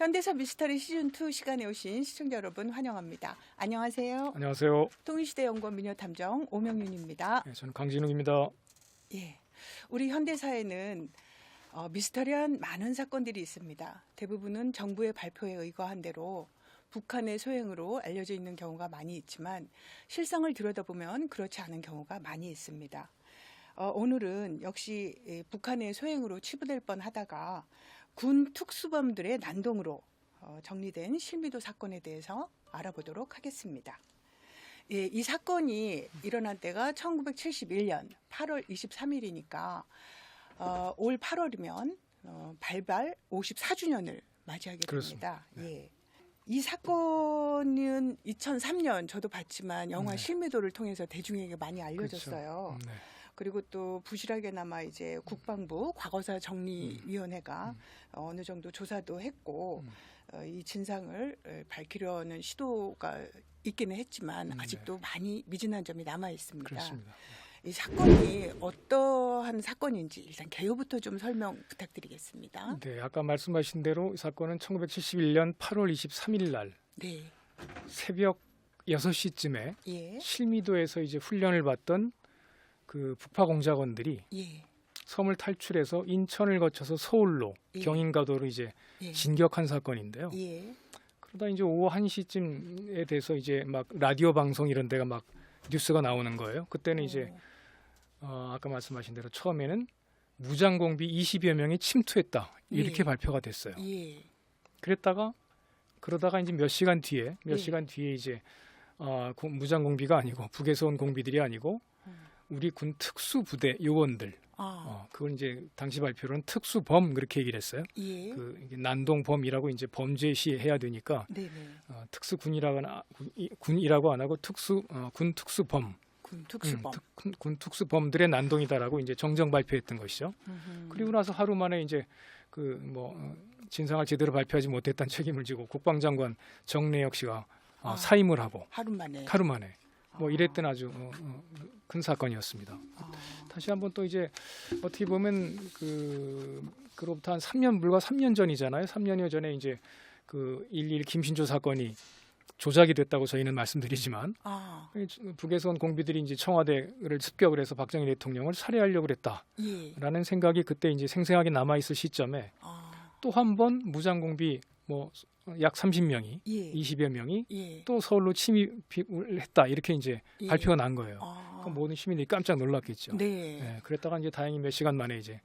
현대사 미스터리 시즌 2 시간에 오신 시청자 여러분 환영합니다. 안녕하세요. 안녕하세요. 통일시대 연구원 미녀탐정 오명윤입니다. 네, 저는 강진욱입니다. 예, 우리 현대사에는 어, 미스터리한 많은 사건들이 있습니다. 대부분은 정부의 발표에 의거한 대로 북한의 소행으로 알려져 있는 경우가 많이 있지만 실상을 들여다보면 그렇지 않은 경우가 많이 있습니다. 어, 오늘은 역시 예, 북한의 소행으로 치부될 뻔하다가 군 특수범들의 난동으로 어, 정리된 실미도 사건에 대해서 알아보도록 하겠습니다. 예, 이 사건이 일어난 때가 1971년 8월 23일이니까 어, 올 8월이면 어, 발발 54주년을 맞이하게 됩니다. 그렇습니다. 네. 예. 이 사건은 2003년 저도 봤지만 영화 네. 실미도를 통해서 대중에게 많이 알려졌어요. 그렇죠. 네. 그리고 또 부실하게나마 이제 국방부 과거사 정리위원회가 음. 어느 정도 조사도 했고 음. 어, 이 진상을 어, 밝히려는 시도가 있기는 했지만 음, 네. 아직도 많이 미진한 점이 남아 있습니다. 그렇습니다. 이 사건이 어떠한 사건인지 일단 개요부터 좀 설명 부탁드리겠습니다. 네, 아까 말씀하신 대로 이 사건은 1971년 8월 23일 날 네, 새벽 6시쯤에 예, 실미도에서 이제 훈련을 받던 그 북파 공작원들이 예, 섬을 탈출해서 인천을 거쳐서 서울로 예. 경인가도로 이제 예, 진격한 사건인데요. 예, 그러다 이제 오후 1시쯤에 돼서 이제 막 라디오 방송 이런 데가 막 뉴스가 나오는 거예요. 그때는 이제 어, 아까 말씀하신 대로 처음에는 무장공비 20여 명이 침투했다 이렇게 예. 발표가 됐어요. 어, 예, 그랬다가 그러다가 이제 몇 시간 뒤에 몇 예. 시간 뒤에 이제 어, 고- 무장공비가 아니고 북에서 온 공비들이 아니고 음. 우리 군 특수부대 요원들 아, 어, 그걸 이제 당시 발표로는 특수범 그렇게 얘기를 했어요. 예, 그 난동범이라고 이제 범죄시 해야 되니까 네, 네, 어, 특수군이라고 군- 이- 군이라고 안 하고 특수 어, 군 특수범 군 특수범. 음, 특- 군, 군 특수범들의 난동이다라고 이제 정정 발표했던 것이죠. 음흠. 그리고 나서 하루 만에 이제 그 뭐 진상을 제대로 발표하지 못했다는 책임을 지고 국방장관 정래혁 씨가 어, 아. 사임을 하고 하루 만에. 하루 만에 뭐 아. 이랬던 아주 어, 어, 큰 사건이었습니다. 아, 다시 한번 또 이제 어떻게 보면 그 그로부터 한 3년 불과 3년 전이잖아요. 3년여 전에 이제 그 11 김신조 사건이 조작이 됐다고 저희는 말씀드리지만 아, 북에서 온 공비들이 이제 청와대를 습격을 해서 박정희 대통령을 살해하려고 예, 그랬다라는 생각이 그때 이제 생생하게 남아 있을 시점에 아, 또한 번 무장 공비 뭐약 30명이 예, 20여 명이 예, 또 서울로 침입을 했다 이렇게 이제 예. 발표가 난 거예요. 아, 그럼 모든 시민들이 깜짝 놀랐겠죠. 네, 예, 그랬다가 이제 다행히 몇 시간 만에 이제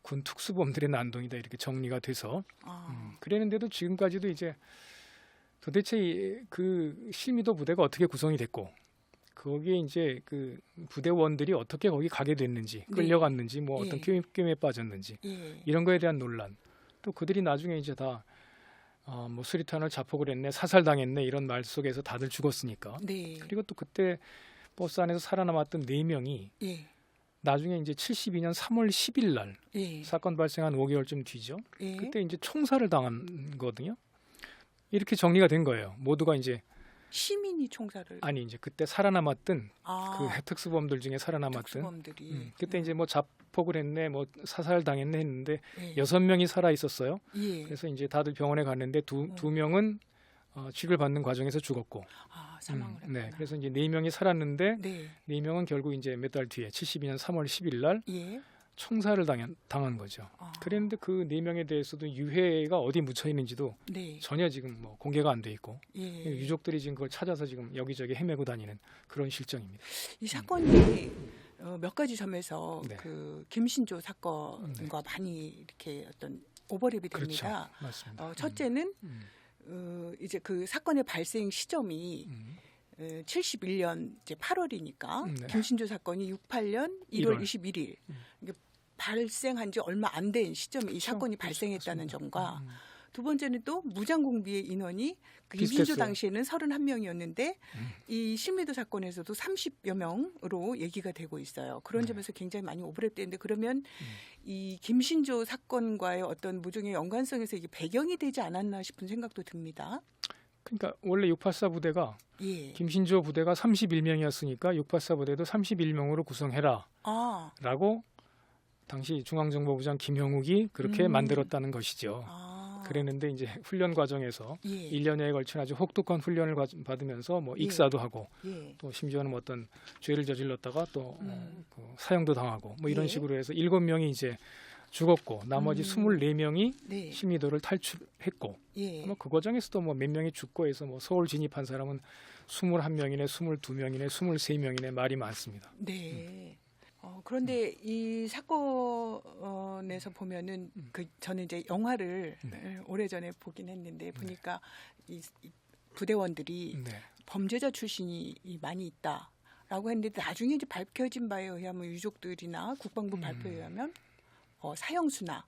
군 특수범들의 난동이다 이렇게 정리가 돼서 아, 음, 그랬는데도 지금까지도 이제 도대체 이- 그 실미도 부대가 어떻게 구성이 됐고 거기에 이제 그 부대원들이 어떻게 거기 가게 됐는지 네. 끌려갔는지 뭐 예. 어떤 게임에 빠졌는지 예, 이런 거에 대한 논란 또 그들이 나중에 이제 다 어, 뭐 수리탄을 자폭을 했네 사살당했네 이런 말 속에서 다들 죽었으니까 네, 그리고 또 그때 버스 안에서 살아남았던 네 명이 예, 나중에 이제 72년 3월 10일 날 예, 사건 발생한 5개월쯤 뒤죠. 예, 그때 이제 총살을 당한 거거든요. 이렇게 정리가 된 거예요. 모두가 이제 시민이 총살을 아니 이제 그때 살아남았던 아, 그 특수범들 중에 살아남았던. 특수범들이. 음, 그때 이제 뭐 자폭을 했네, 뭐 사살 당했네 했는데 예, 여섯 명이 살아 있었어요. 예, 그래서 이제 다들 병원에 갔는데 두 두 명은 어, 치료를 받는 과정에서 죽었고, 아 사망을 음, 네, 했구나. 그래서 이제 네 명이 살았는데 네, 네 명은 결국 이제 몇 달 뒤에 72년 3월 10일 날 예, 총살을 당한, 당한 거죠. 아, 그랬는데 그 네 명에 대해서도 유해가 어디 묻혀 있는지도 네, 전혀 지금 뭐 공개가 안 돼 있고 예, 유족들이 지금 그걸 찾아서 지금 여기저기 헤매고 다니는 그런 실정입니다. 이 사건이 어, 몇 가지 점에서 네. 그 김신조 사건과 많이 이렇게 어떤 오버랩이 그렇죠, 됩니다. 맞습니다. 어, 첫째는 음, 어, 이제 그 사건의 발생 시점이 음, 어, 71년 이제 8월이니까 음, 네. 김신조 사건이 68년 1월 일월. 21일 음. 이게 발생한 지 얼마 안 된 시점에 이. 사건이 그렇죠. 발생했다는. 점과 음, 두 번째는 또 무장공비의 인원이 그 김신조 비슷했어요. 당시에는 31명이었는데 음. 이 실미도 사건에서도 30여 명으로 얘기가 되고 있어요. 그런 네. 점에서 굉장히 많이 오버랩되는데 그러면 음. 이 김신조 사건과의 어떤 무중의 연관성에서 이게 배경이 되지 않았나 싶은 생각도 듭니다. 그러니까 원래 684 부대가 예. 김신조 부대가 31명이었으니까 684 부대도 31명으로 구성해라라고 아, 당시 중앙정보부장 김형욱이 그렇게 음. 만들었다는 것이죠. 아. 그랬는데 이제 훈련 과정에서 예. 1년여에 걸친 아주 혹독한 훈련을 과- 받으면서 뭐 예. 익사도 하고 예. 또 심지어는 뭐 어떤 죄를 저질렀다가 또 어, 음. 그 사형도 당하고 뭐 이런 예. 식으로 해서 일곱 명이 이제 죽었고 나머지 음. 24명이 네. 심리도를 탈출했고 예. 뭐그 과정에서도 뭐 몇 명이 죽고 해서 뭐 서울 진입한 사람은 21명이네, 22명이네, 23명이네 말이 많습니다. 네. 어, 그런데 이 사건에서 보면은 음. 그 저는 이제 영화를 네. 오래전에 보긴 했는데 보니까 이, 이 부대원들이 네. 범죄자 출신이 이 많이 있다라고 했는데 나중에 이제 밝혀진 바에 의하면 유족들이나 국방부 음. 발표에 의하면 어, 사형수나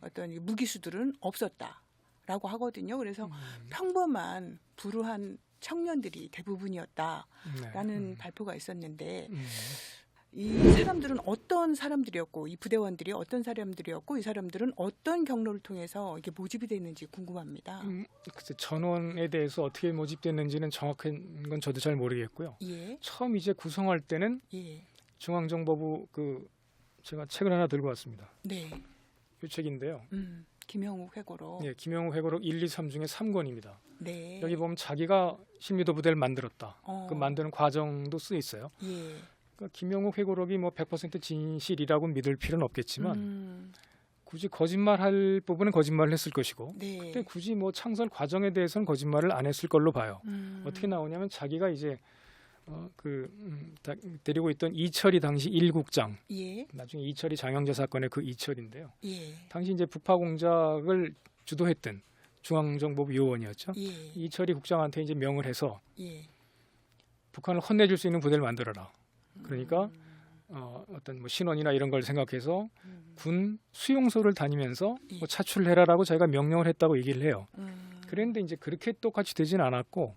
어떤 이 무기수들은 없었다라고 하거든요. 그래서 음. 평범한 불우한 청년들이 대부분이었다라는 네. 발표가 있었는데 음. 이 사람들은 어떤 사람들이었고 이 부대원들이 어떤 사람들이었고 이 사람들은 어떤 경로를 통해서 이게 모집이 됐는지 궁금합니다. 음, 글쎄 전원에 대해서 어떻게 모집됐는지는 정확한 건 저도 잘 모르겠고요. 예, 처음 이제 구성할 때는 예, 중앙정보부 그 제가 책을 하나 들고 왔습니다. 네, 이 책인데요. 음, 김영욱 회고로, 예, 김영우 회고록 1, 2, 3 중에 3권입니다. 네, 여기 보면 자기가 심리도 부대를 만들었다. 어, 그 만드는 과정도 쓰여 있어요. 예, 그러니까 김영욱 회고록이 뭐 100% 진실이라고 믿을 필요는 없겠지만 음, 굳이 거짓말할 부분은 거짓말을 했을 것이고 네, 근데 굳이 뭐 창설 과정에 대해서는 거짓말을 안 했을 걸로 봐요. 음, 어떻게 나오냐면 자기가 이제 어, 그 음, 다- 데리고 있던 이철이 당시 일국장 예, 나중에 이철이 장영재 사건의 그 이철인데요. 예, 당시 이제 북파 공작을 주도했던 중앙정보부 요원이었죠. 예, 이철이 국장한테 이제 명을 해서 예, 북한을 혼내줄 수 있는 부대를 만들어라. 음. 그러니까 어, 어떤 뭐 신원이나 이런 걸 생각해서 음, 군 수용소를 다니면서 예. 뭐 차출을 해라라고 자기가 명령을 했다고 얘기를 해요. 음, 그랬는데 이제 그렇게 똑같이 되진 않았고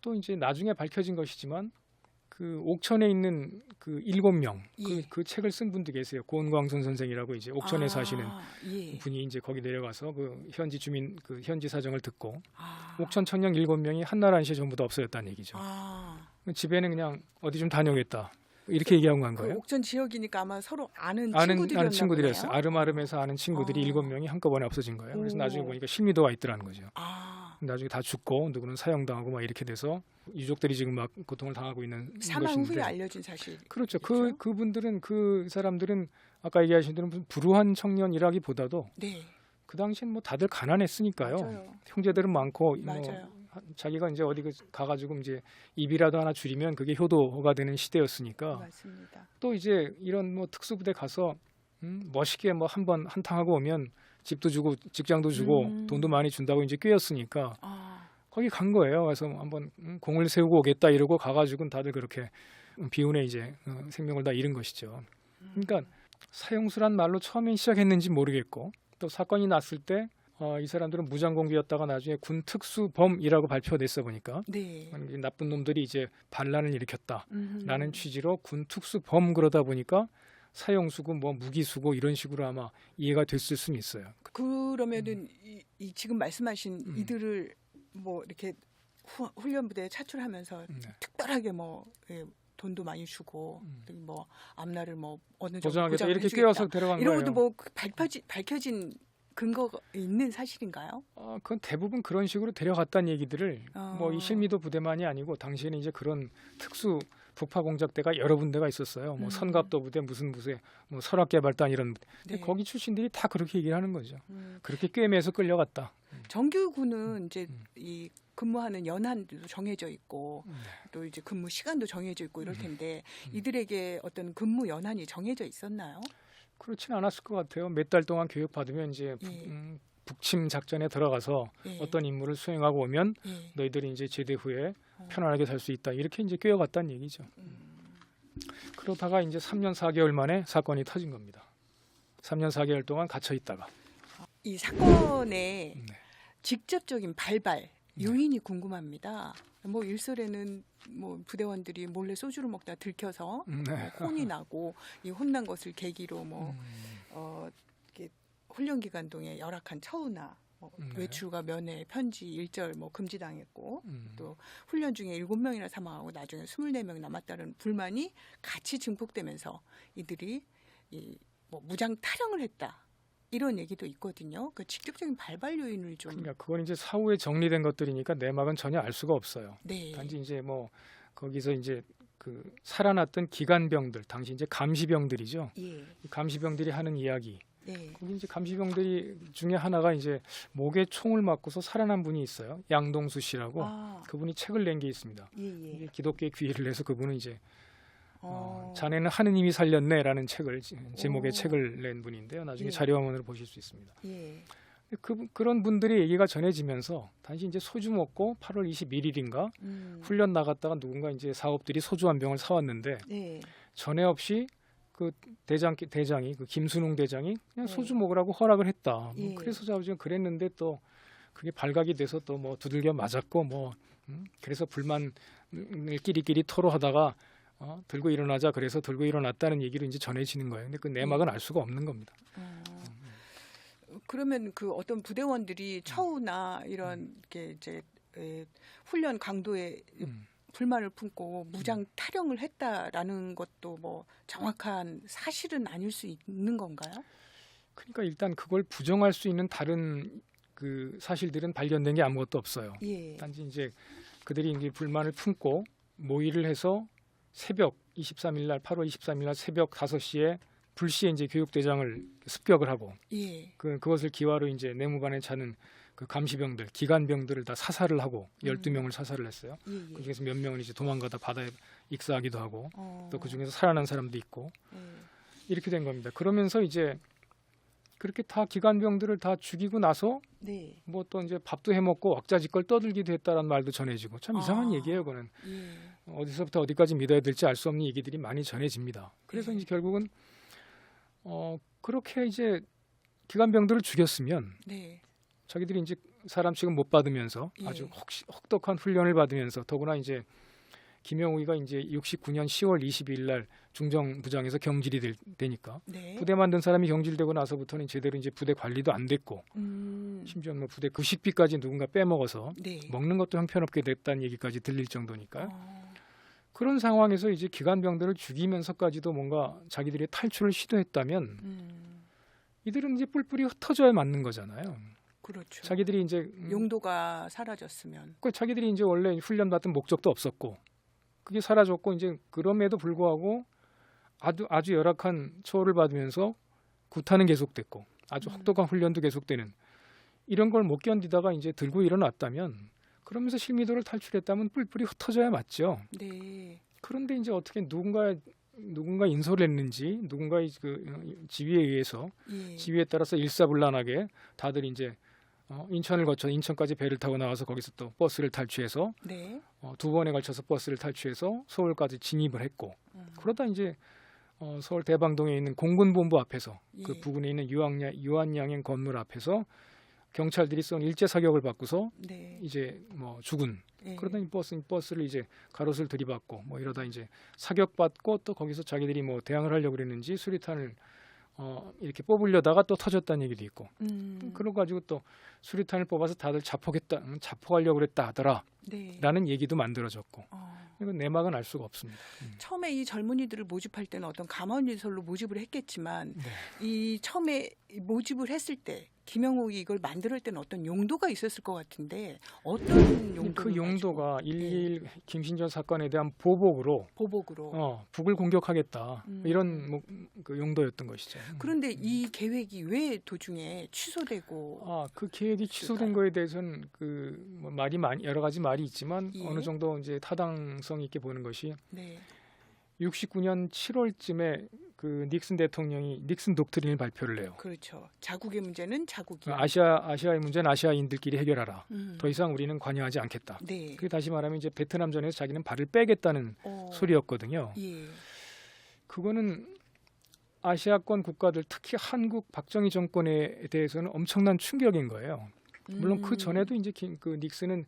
또 이제 나중에 밝혀진 것이지만 그 옥천에 있는 그 일곱 명그 예. 그 책을 쓴 분도 계세요. 고은광선 선생이라고 이제 옥천에 아, 사시는 예, 분이 이제 거기 내려가서 그 현지 주민 그 현지 사정을 듣고 아, 옥천 청년 일곱 명이 한나라 한시에 전부 다 없어졌다는 얘기죠. 아, 집에는 그냥 어디 좀 다녀오겠다 이렇게 얘기한 건그 거예요. 옥천 지역이니까 아마 서로 아는 아는 친구들이었어요. 아름아름에서 아는 친구들이 어. 일곱 명이 한꺼번에 없어진 거예요. 그래서 오. 나중에 보니까 실미도가 있더라는 거죠. 아, 나중에 다 죽고 누구는 사형당하고 막 이렇게 돼서 유족들이 지금 막 고통을 당하고 있는 사망 것인데 후에 알려진 사실. 그렇죠. 그? 그분들은 그 사람들은 아까 얘기하신 대로 무슨 불우한 청년이라기보다도 네, 그 당시엔 뭐 다들 가난했으니까요. 맞아요. 형제들은 많고 뭐 맞아요. 하- 자기가 이제 어디 그 가가지고 이제 입이라도 하나 줄이면 그게 효도가 되는 시대였으니까 맞습니다. 또 이제 이런 뭐 특수부대 가서 음, 멋있게 뭐 한 번 한탕하고 오면 집도 주고 직장도 주고 음. 돈도 많이 준다고 이제 꿰었으니까 아, 거기 간 거예요. 그래서 한번 음, 공을 세우고 오겠다 이러고 가가지고는 다들 그렇게 음, 비운에 이제 어, 생명을 다 잃은 것이죠. 그러니까 사형수란 말로 처음에 시작했는지 모르겠고 또 사건이 났을 때 어, 이 사람들은 무장공비였다가 나중에 군 특수범이라고 발표됐어 보니까 네. 이 나쁜 놈들이 이제 반란을 일으켰다라는 음. 취지로 군 특수범 그러다 보니까 사형수고 뭐 무기수고 이런 식으로 아마 이해가 됐을 수는 있어요. 그러면은 이, 이 지금 말씀하신 음. 이들을 뭐 이렇게 후, 훈련 부대에 차출하면서 네. 특별하게 뭐 예, 돈도 많이 주고 음. 또뭐 앞날을 뭐 어느 정도 보장하겠다 보장을 이렇게 해주겠다. 꿰어서 데려간 이런 거예요. 것도 뭐 밝혀진 밝혀진 근거가 있는 사실인가요? 어, 그건 대부분 그런 식으로 데려갔다는 얘기들을 어. 뭐 이 실미도 부대만이 아니고 당시에는 이제 그런 특수 북파 공작대가 여러 군데가 있었어요. 뭐 음. 선갑도 부대 무슨 부대, 뭐 설악개발단 이런 네. 거기 출신들이 다 그렇게 얘기를 하는 거죠. 음. 그렇게 꿰매서 끌려갔다. 정규군은 이제 음. 이 근무하는 연한도 정해져 있고 또 이제 근무 시간도 정해져 있고 이럴 음. 텐데 음. 이들에게 어떤 근무 연한이 정해져 있었나요? 그렇지는 않았을 것 같아요. 몇 달 동안 교육 받으면 이제 북, 예. 음, 북침 작전에 들어가서 예. 어떤 임무를 수행하고 오면 예. 너희들이 이제 제대 후에 어. 편안하게 살 수 있다. 이렇게 이제 꿰어갔다는 얘기죠. 음. 그러다가 이제 3년 4개월 만에 사건이 터진 겁니다. 3년 4개월 동안 갇혀 있다가 이 사건의 네. 직접적인 발발 요인이 궁금합니다. 뭐 일설에는 뭐 부대원들이 몰래 소주를 먹다 들켜서 음, 네. 뭐 혼이 나고 이 혼난 것을 계기로 뭐 음, 어, 훈련 기간 동에 열악한 처우나 뭐 네. 외출과 면회, 편지, 일절 뭐 금지당했고 음. 또 훈련 중에 일곱 명이나 사망하고 나중에 스물네 명이 남았다는 불만이 같이 증폭되면서 이들이 이 뭐 무장 탈영을 했다. 이런 얘기도 있거든요. 그 직접적인 발발 요인을 좀 그러니까 그건 이제 사후에 정리된 것들이니까 내막은 전혀 알 수가 없어요. 네. 단지 이제 뭐 거기서 이제 그 살아났던 기관병들, 당시 이제 감시병들이죠. 예. 이 감시병들이 하는 이야기. 네. 거기 이제 감시병들이 중에 하나가 이제 목에 총을 맞고서 살아난 분이 있어요. 양동수 씨라고. 아, 그분이 책을 낸 게 있습니다. 예, 예. 이게 기독교의 귀의를 해서 그분은 이제 어, 어, 자네는 하느님이 살렸네라는 책을 제목의 오. 책을 낸 분인데요. 나중에 예. 자료화면으로 보실 수 있습니다. 예. 그 그런 분들의 얘기가 전해지면서 단지 이제 소주 먹고 8월 21일인가 음. 훈련 나갔다가 누군가 이제 사업들이 소주 한 병을 사왔는데 네. 전에 없이 그 대장 대장이 그 김순웅 대장이 그냥 네. 소주 먹으라고 허락을 했다. 뭐 예. 그래서 자우지가 그랬는데 또 그게 발각이 돼서 또 뭐 두들겨 맞았고 뭐 음? 그래서 불만을 끼리끼리 토로하다가 어? 들고 일어나자 그래서 들고 일어났다는 얘기로 이제 전해지는 거예요. 근데 그 내막은 음. 알 수가 없는 겁니다. 어. 그러면 그 어떤 부대원들이 처우나 이런 게 이제 에, 훈련 강도에 음. 불만을 품고 무장 탈영을 했다라는 것도 뭐 정확한 사실은 아닐 수 있는 건가요? 그러니까 일단 그걸 부정할 수 있는 다른 그 사실들은 발견된 게 아무것도 없어요. 예. 단지 이제 그들이 이제 불만을 품고 모의를 해서 새벽 23일 날 8월 23일 날 새벽 5시에 불시에 이제 교육대장을 습격을 하고 예. 그 그것을 기화로 이제 내무반에 차는 그 감시병들, 기관병들을 다 사살을 하고 음. 12명을 사살을 했어요. 예. 예. 그 중에서 몇 명은 이제 도망가다 바다에 익사하기도 하고 어. 또그 중에서 살아난 사람도 있고 예. 이렇게 된 겁니다. 그러면서 이제 그렇게 다 기관병들을 다 죽이고 나서 네. 뭐또 이제 밥도 해 먹고 왁자지껄 떠들기도 했다라는 말도 전해지고 참 이상한 아. 얘기예요, 그는. 예. 어디서부터 어디까지 믿어야 될지 알 수 없는 얘기들이 많이 전해집니다. 그래서 네. 이제 결국은 어 그렇게 이제 기관병들을 죽였으면 네. 자기들이 이제 사람 취급 못 받으면서 예. 아주 혹시, 혹독한 훈련을 받으면서 더구나 이제 김영우이가 이제 69년 10월 22일 날 중정 부장에서 경질이 될, 되니까 네. 부대 만든 사람이 경질되고 나서부터는 제대로 이제 부대 관리도 안 됐고 음. 심지어 뭐 부대 그 식비까지 누군가 빼먹어서 네. 먹는 것도 형편없게 됐다는 얘기까지 들릴 정도니까요. 어. 그런 상황에서 이제 기관병들을 죽이면서까지도 뭔가 자기들이 탈출을 시도했다면 음. 이들은 이제 뿔뿔이 흩어져야 맞는 거잖아요. 그렇죠. 자기들이 이제 음, 용도가 사라졌으면 그 자기들이 이제 원래 훈련 받던 목적도 없었고 그게 사라졌고 이제 그럼에도 불구하고 아주 아주 열악한 처우를 받으면서 구타는 계속됐고 아주 음. 혹독한 훈련도 계속되는 이런 걸 못 견디다가 이제 들고 일어났다면 그러면서 실미도를 탈출했다면 뿔뿔이 흩어져야 맞죠. 네. 그런데 이제 어떻게 누군가 누군가 인솔을 했는지 누군가의 그 어, 지위에 의해서 예. 지위에 따라서 일사불란하게 다들 이제 어, 인천을 거쳐 인천까지 배를 타고 나와서 거기서 또 버스를 탈취해서 네. 어, 두 번에 걸쳐서 버스를 탈취해서 서울까지 진입을 했고 음. 그러다 이제 어, 서울 대방동에 있는 공군본부 앞에서 그 예. 부근에 있는 유한야, 유한양행 건물 앞에서 경찰들이 쏜 일제 사격을 받고서 네. 이제 뭐 죽은 예. 그러다 이 버스 버스를 이제 가로수를 들이받고 뭐 이러다 이제 사격 받고 또 거기서 자기들이 뭐 대항을 하려고 그랬는지 수리탄을 어 이렇게 뽑으려다가 또 터졌다는 얘기도 있고 음. 그러 가지고 또 수리탄을 뽑아서 다들 자폭했다 음, 자폭하려고 그랬다 하더라라는 네. 얘기도 만들어졌고 어. 이건 내막은 알 수가 없습니다. 음. 처음에 이 젊은이들을 모집할 때는 어떤 가만히설로 모집을 했겠지만 네. 이 처음에 이 모집을 했을 때 김영욱이 이걸 만들 때는 어떤 용도가 있었을 것 같은데 어떤 용도 그 용도가 1.1 김신전 사건에 대한 보복으로 보복으로 어, 북을 공격하겠다 음. 이런 뭐, 그 용도였던 것이죠. 음. 그런데 이 계획이 왜 도중에 취소되고 아, 그 계획 이 취소된 거에 대해서는 그뭐 말이 많이 여러 가지 말이 있지만 예. 어느 정도 이제 타당성 있게 보는 것이 네. 69년 7월쯤에 그 닉슨 대통령이 닉슨 독트린을 발표를 해요. 그렇죠. 자국의 문제는 자국이. 아시아 아시아의 문제는 아시아인들끼리 해결하라. 음. 더 이상 우리는 관여하지 않겠다. 네. 그게 다시 말하면 이제 베트남전에서 자기는 발을 빼겠다는 어. 소리였거든요. 예. 그거는 아시아권 국가들 특히 한국 박정희 정권에 대해서는 엄청난 충격인 거예요. 물론 그 음. 전에도 이제 기- 그 닉슨은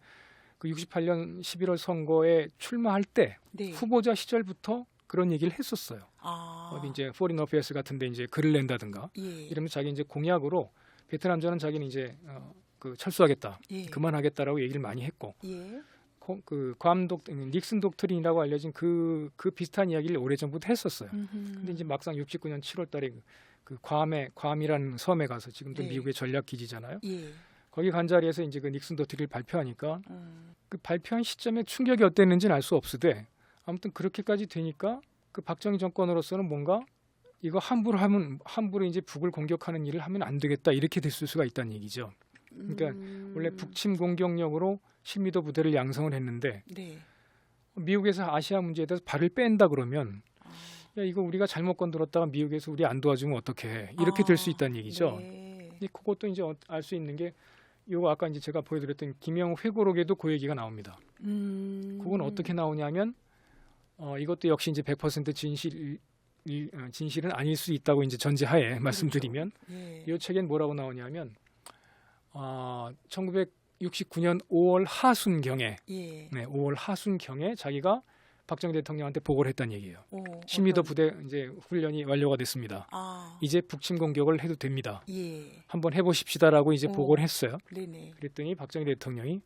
그 68년 11월 선거에 출마할 때 네. 후보자 시절부터 그런 얘기를 했었어요. 아. 어디 이제 포린 어페어스 같은데 이제 글을 낸다든가 예. 이러면서 자기 이제 공약으로 베트남 전은 자기는 이제 어, 그 철수하겠다, 예. 그만하겠다라고 얘기를 많이 했고 예. 코- 그 괌독 닉슨 독트린이라고 알려진 그그 비슷한 이야기를 오래 전부터 했었어요. 음흠. 근데 이제 막상 69년 7월 달에 그 괌에 괌이라는 섬에 가서 지금도 네. 미국의 전략 기지잖아요. 예. 거기 간 자리에서 이제 그 닉슨 도트리를 발표하니까 음. 그 발표한 시점에 충격이 어땠는지는 알 수 없으되 아무튼 그렇게까지 되니까 그 박정희 정권으로서는 뭔가 이거 함부로 하면 함부로 이제 북을 공격하는 일을 하면 안 되겠다 이렇게 됐을 수가 있다는 얘기죠. 그러니까 음. 원래 북침 공격력으로 실미도 부대를 양성을 했는데 네. 미국에서 아시아 문제에 대해서 발을 뺀다 그러면 아. 야 이거 우리가 잘못 건드렸다가 미국에서 우리 안 도와주면 어떡해 이렇게 될수 아, 있다는 얘기죠. 네. 근데 그것도 이제 알 수 있는 게 요거 아까 이제 제가 보여드렸던 김영우 회고록에도 그 얘기가 나옵니다. 음. 그건 어떻게 나오냐면 어, 이것도 역시 이제 100% 진실 이, 어, 진실은 아닐 수 있다고 이제 전제하에 말씀드리면 예. 이 책엔 뭐라고 나오냐면 어, 1969년 5월 하순경에 예. 네, 5월 하순경에 자기가 박정희 대통령한테 보고를 했다는 얘기예요. 오, 어떤- 부대 이제 훈련이 완료가 됐습니다. 아. 이제 북침 공격을 해도 됩니다. 예. 한번 해보십시다라고 이제 오. 보고를 했어요. 네네. 그랬더니 박정희 대통령이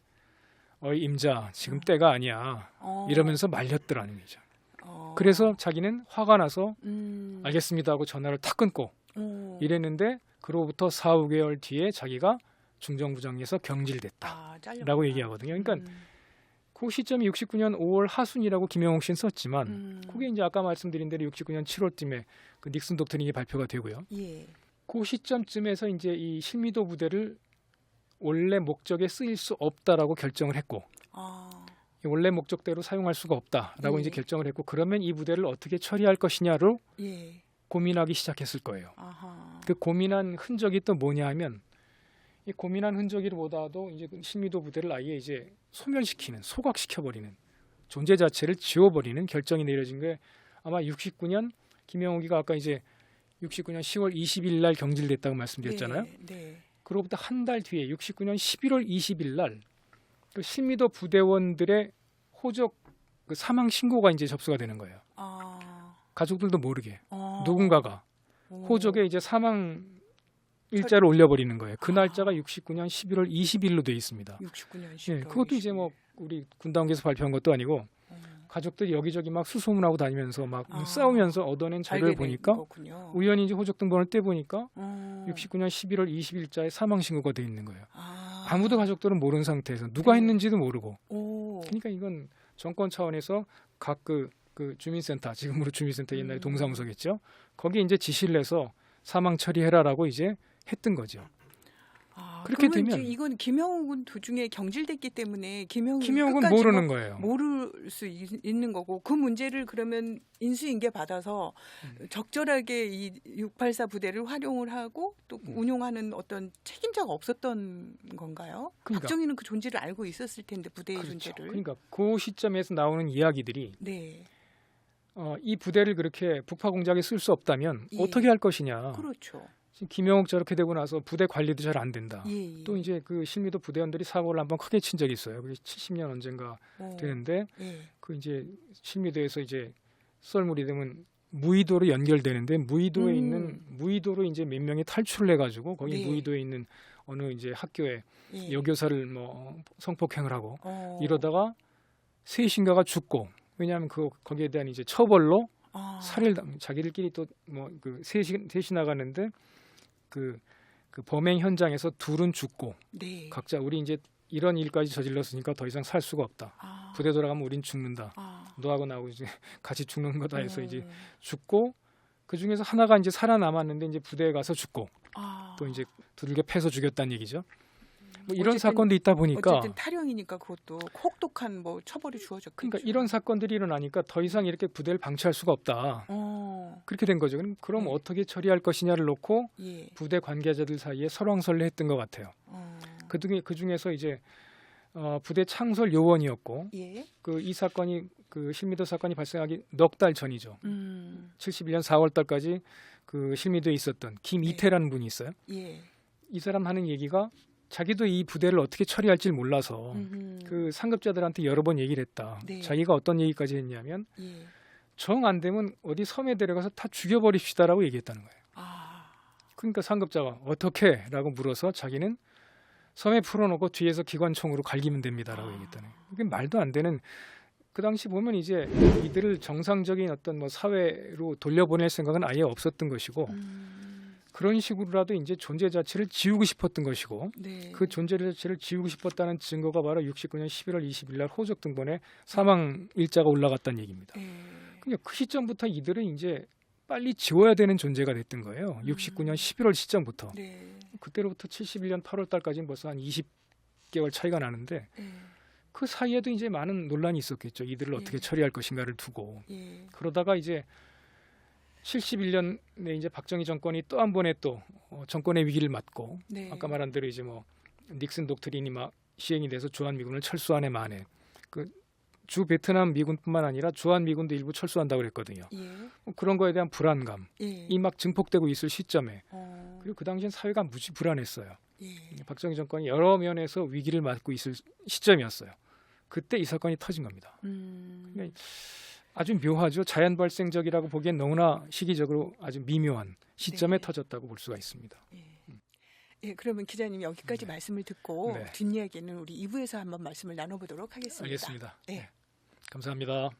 어이 임자 지금 어. 때가 아니야 어. 이러면서 말렸더라는 거죠. 어. 그래서 자기는 화가 나서 음. 알겠습니다 하고 전화를 탁 끊고 오. 이랬는데 그로부터 4, 5개월 뒤에 자기가 중정부장에서 경질됐다라고 아. 얘기하거든요. 그러니까 음. 그 시점이 69년 5월 하순이라고 김영옥 씨는 썼지만 음. 그게 이제 아까 말씀드린 대로 69년 7월쯤에 그 닉슨 독트린이 발표가 되고요. 예. 그 시점쯤에서 이제 이 실미도 부대를 원래 목적에 쓰일 수 없다라고 결정을 했고 아. 이 원래 목적대로 사용할 수가 없다라고 예. 이제 결정을 했고 그러면 이 부대를 어떻게 처리할 것이냐로 예. 고민하기 시작했을 거예요. 아하. 그 고민한 흔적이 또 뭐냐 하면 이 고민한 흔적이보다도 이제 그 신미도 부대를 아예 이제 소멸시키는 소각시켜 버리는 존재 자체를 지워버리는 결정이 내려진 게 아마 69년 김영욱이가 아까 이제 69년 10월 20일 날 경질됐다고 말씀드렸잖아요. 네. 네. 그로부터 한 달 뒤에 69년 11월 20일 날 그 신미도 부대원들의 호적 그 사망 신고가 이제 접수가 되는 거예요. 아. 가족들도 모르게 어. 누군가가 오. 호적에 이제 사망 일자를 올려버리는 거예요. 그 아. 날짜가 69년 11월 20일로 돼 있습니다. 69년 예, 10월. 그것도 이제 뭐 우리 군당에서 발표한 것도 아니고 어. 가족들이 여기저기 막 수소문하고 다니면서 막 아. 싸우면서 얻어낸 자료를 보니까 거군요. 우연히 이제 호적 등본을 떼 보니까 어. 69년 11월 20일자에 사망 신고가 돼 있는 거예요. 아. 아무도 가족들은 모르는 상태에서 누가 네. 했는지도 모르고 오. 그러니까 이건 정권 차원에서 각그 그 주민센터 지금으로 주민센터 옛날에 음. 동사무소겠죠. 거기 이제 지시를 해서 사망 처리해라라고 이제 했던 거죠. 아, 그렇게 되면- 이건 김영욱은 도중에 경질됐기 때문에 김영욱 김영욱은 모르는 거예요. 모를 수 있, 는 거고 그 문제를 그러면 인수인계 받아서 음. 적절하게 이 684 부대를 활용을 하고 또 음. 운용하는 어떤 책임자가 없었던 건가요? 그러니까. 박정희는 그 존재를 알고 있었을 텐데 부대의 그렇죠. 존재를. 그러니까 그 시점에서 나오는 이야기들이 네, 어, 이 부대를 그렇게 북파 공작에 쓸 수 없다면 예. 어떻게 할 것이냐. 그렇죠. 지금 김영욱 저렇게 되고 나서 부대 관리도 잘 안 된다. 예, 예. 또 이제 그 실미도 부대원들이 사고를 한번 크게 친 적이 있어요. 그게 70년 언젠가 어, 되는데 예. 그 이제 실미도에서 이제 썰물이 되면 무의도로 연결되는데 무의도에 음. 있는 무의도로 이제 몇 명이 탈출을 해가지고 거기 네. 무의도에 있는 어느 이제 학교에 예. 여교사를 뭐 성폭행을 하고 어. 이러다가 셋인가가 죽고 왜냐하면 그 거기에 대한 이제 처벌로 아. 살해를 당- 자기들끼리 또 뭐그 셋이 셋이 나가는데 그, 그 범행 현장에서 둘은 죽고 네. 각자 우리 이제 이런 일까지 저질렀으니까 더 이상 살 수가 없다. 아. 부대 돌아가면 우린 죽는다. 아. 너하고 나하고 이제 같이 죽는 거다 해서 이제 어. 죽고 그 중에서 하나가 이제 살아남았는데 이제 부대에 가서 죽고 아. 또 이제 두들겨 패서 죽였다는 얘기죠. 뭐 이런 어쨌든- 사건도 있다 보니까 어쨌든 탈영이니까 그것도 혹독한 뭐 처벌이 주어졌겠죠. 그러니까 이런 사건들이 일어나니까 더 이상 이렇게 부대를 방치할 수가 없다. 어. 그렇게 된 거죠. 그럼, 그럼 네. 어떻게 처리할 것이냐를 놓고 예. 부대 관계자들 사이에 설왕설래했던 것 같아요. 어. 그 중에 그 중에서 이제 어, 부대 창설 요원이었고 예. 그이 사건이 그 실미도 사건이 발생하기 넉 달 전이죠. 음. 71년 4월 달까지 그 실미도에 있었던 김이태라는 분이 있어요. 예. 이 사람 하는 얘기가 자기도 이 부대를 어떻게 처리할지 몰라서 음흠. 그 상급자들한테 여러 번 얘기를 했다. 네. 자기가 어떤 얘기까지 했냐면 예. 정 안 되면 어디 섬에 데려가서 다 죽여버립시다라고 얘기했다는 거예요. 아. 그러니까 상급자가 어떻게?라고 물어서 자기는 섬에 풀어놓고 뒤에서 기관총으로 갈기면 됩니다라고 아. 얘기했다는 거예요. 이게 말도 안 되는 그 당시 보면 이제 이들을 정상적인 어떤 뭐 사회로 돌려보낼 생각은 아예 없었던 것이고 음. 그런 식으로라도 이제 존재 자체를 지우고 싶었던 것이고 네. 그 존재 자체를 지우고 싶었다는 증거가 바로 69년 11월 20일 날 호적 등본에 사망 일자가 올라갔다는 얘기입니다. 네. 그러니까 그 시점부터 이들은 이제 빨리 지워야 되는 존재가 됐던 거예요. 69년 11월 시점부터. 네. 그때로부터 71년 8월 달까지는 벌써 한 20개월 차이가 나는데 네. 그 사이에도 이제 많은 논란이 있었겠죠. 이들을 예. 어떻게 처리할 것인가를 두고. 예. 그러다가 이제 71년에 이제 박정희 정권이 또 한 번의 또 어, 정권의 위기를 맞고 네. 아까 말한 대로 이제 뭐 닉슨 독트린이 막 시행이 돼서 주한 미군을 철수하네 만에 그 주 베트남 미군뿐만 아니라 주한 미군도 일부 철수한다고 그랬거든요. 예. 뭐 그런 거에 대한 불안감 예. 이막 증폭되고 있을 시점에 어. 그리고 그 당시엔 사회가 무지 불안했어요. 예. 박정희 정권이 여러 면에서 위기를 맞고 있을 시점이었어요. 그때 이 사건이 터진 겁니다. 음. 네. 아주 묘하죠. 자연 발생적이라고 보기엔 너무나 시기적으로 아주 미묘한 시점에 네. 터졌다고 볼 수가 있습니다. 예. 예, 그러면 기자님 여기까지 네. 말씀을 듣고 네. 뒷이야기는 우리 2부에서 한번 말씀을 나눠보도록 하겠습니다. 알겠습니다. 네. 네. 감사합니다.